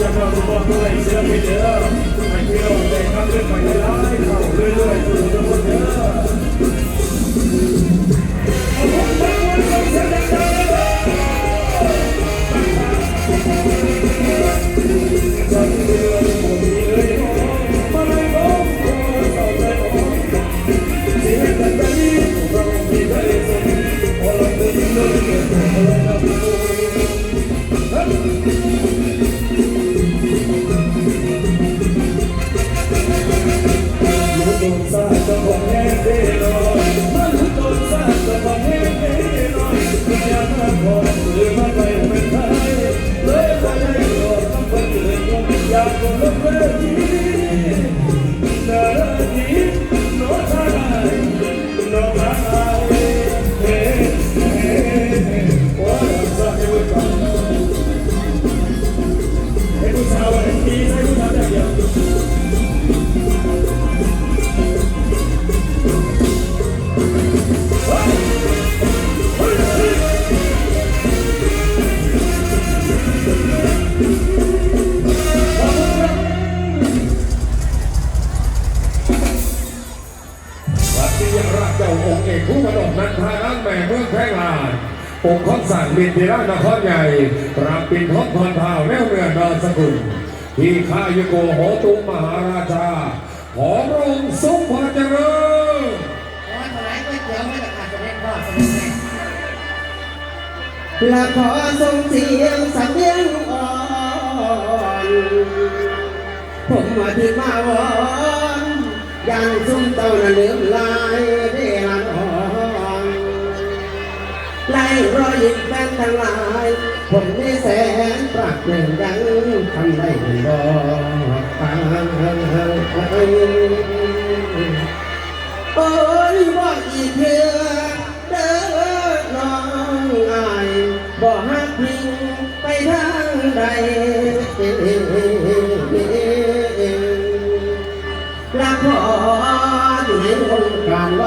จะมาสุขด้วยเชื่อไม่เจอให้พี่น้องได้เรื่องไปร้ายเข้าเรื่อย ยราชเจ้าองค์เอกผู้มาดกนันทานันแม่เมืองแพร่ลานองค์ข้องสั่งบินทีรานครใหญ่ราบปินทบพรเท้าแนวเรือดอนสกุลที่ข้ายโกโหตุมหาราชาของพรงค์ทรงพระเจริญโอ้ยถวาขาดจะเล่นพ่อสมัยแม่และขอส่งเสียงสำเนียงอ่อนผมมาที่มาวอน ยันซุ่มเต้านั้นลืมลายได้ละนองไล่รอยยิ้มแฟนทั้งหลายผมได้แสนปรักหนึ่งดังทำได้หนึ่งบ่ป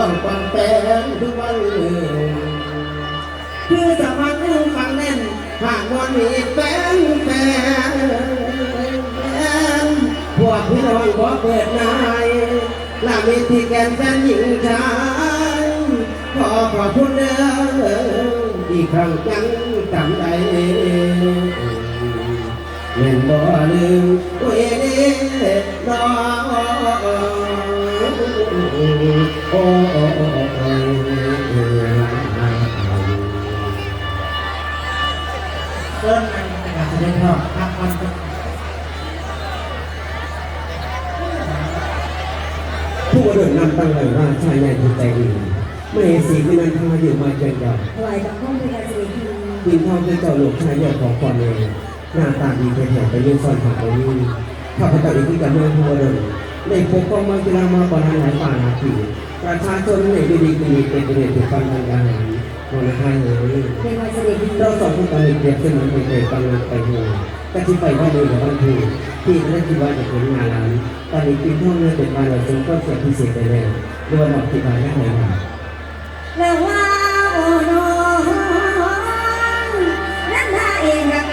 องความแปลงทุกวันคือสมัครลูกฟังแน่นหากวันมีแฟนแฟนแฟนพวกพี่น้องขอเปิดนายละมีที่แกนแฟนหญิงชายขอขอบคุณเด้ออีกครั้งจังจำได้เล่นบ่ลืมเวเดนอโอ้ เริ่มมันเป็นแสดงพ่อพักผ่อนก่อนผู้เดินนำตั้งเลยว่าชายใหญ่จิตใจดีไม่เห็นสีที่นั้นพาอยู่มาเกินยาวถวายบังคมเป็นการเสด็จทีดินทองเป็นเจ้าหลวงชายใหญ่ของก่อนเลยหน้าตาดีเพียงไปเลี้ยงซ่อนหาไปนี่ข้าพเจ้าเองที่กับเมืองผู้เดิน ได้พบกองมากีฬามาบอลหลายป่านาทีประชาชนในดีดีดีเป็นประเด็กถูกฟังทางการวันละห้าเลยเป็นารเสด็จทีเราสองคนตอนเด็กๆเสมือนเคยกำลังไปหัวก็ที่ไปว่าเดินกับบานพี่ที่นั่นคิดว่าจะเป็นงานร้านตอนนี้ปีท่องเนื้องเป็นวันเราจึงก็เสียพิเศษไปแล้วเรียกว่าดที่มาแค่ไหนมาแล้วว่าโอ้น้องนั่นท่าเองกับ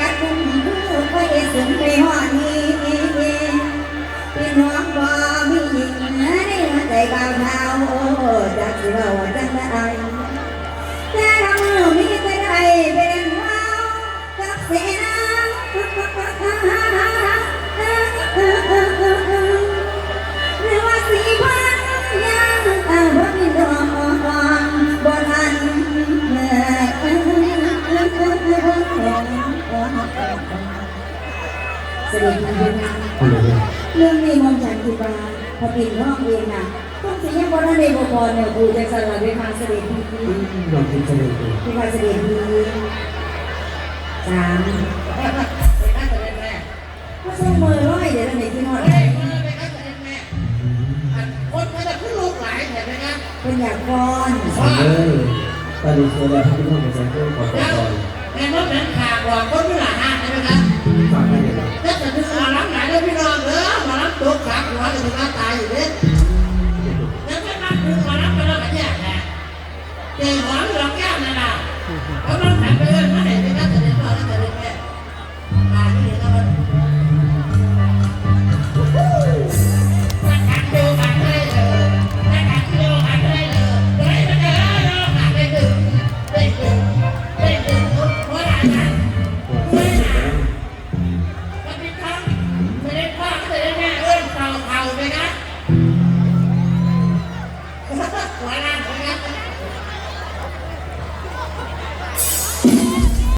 พอปิ่นห้องเองน่ะต้องสิยังบ่ได้ในบ่พอเนี่ยกูจะสลับด้วยทางเสด็จพี่ลองคิดเสนอดูที่ว่าเสด็จพี่สามเป็นการแสดงแม่ก็ส่งมือร้อยเดี๋ยวไหนที่นอนเฮ้ยเป็นการแสดงแม่อันคนก็จะขึ้นลูกหลายแถมไหมครับเป็นอยากก่อนสามเลยตอนนี้เชื่อแล้วพี่ท่องเป็นแซงเกิลของแล้วก่อนแม่ว่าเป็นขาหลอกคนที่หลาห้าใช่ไหมครับฝากได้เลยครับถ้าจะถึงอารับไหน ตัวขาหัวจะถึงมาตายอยู่เด้แล้วไม่มาถึงมารับไปแล้วกันเนี่ยแหละเก่งหวังเรา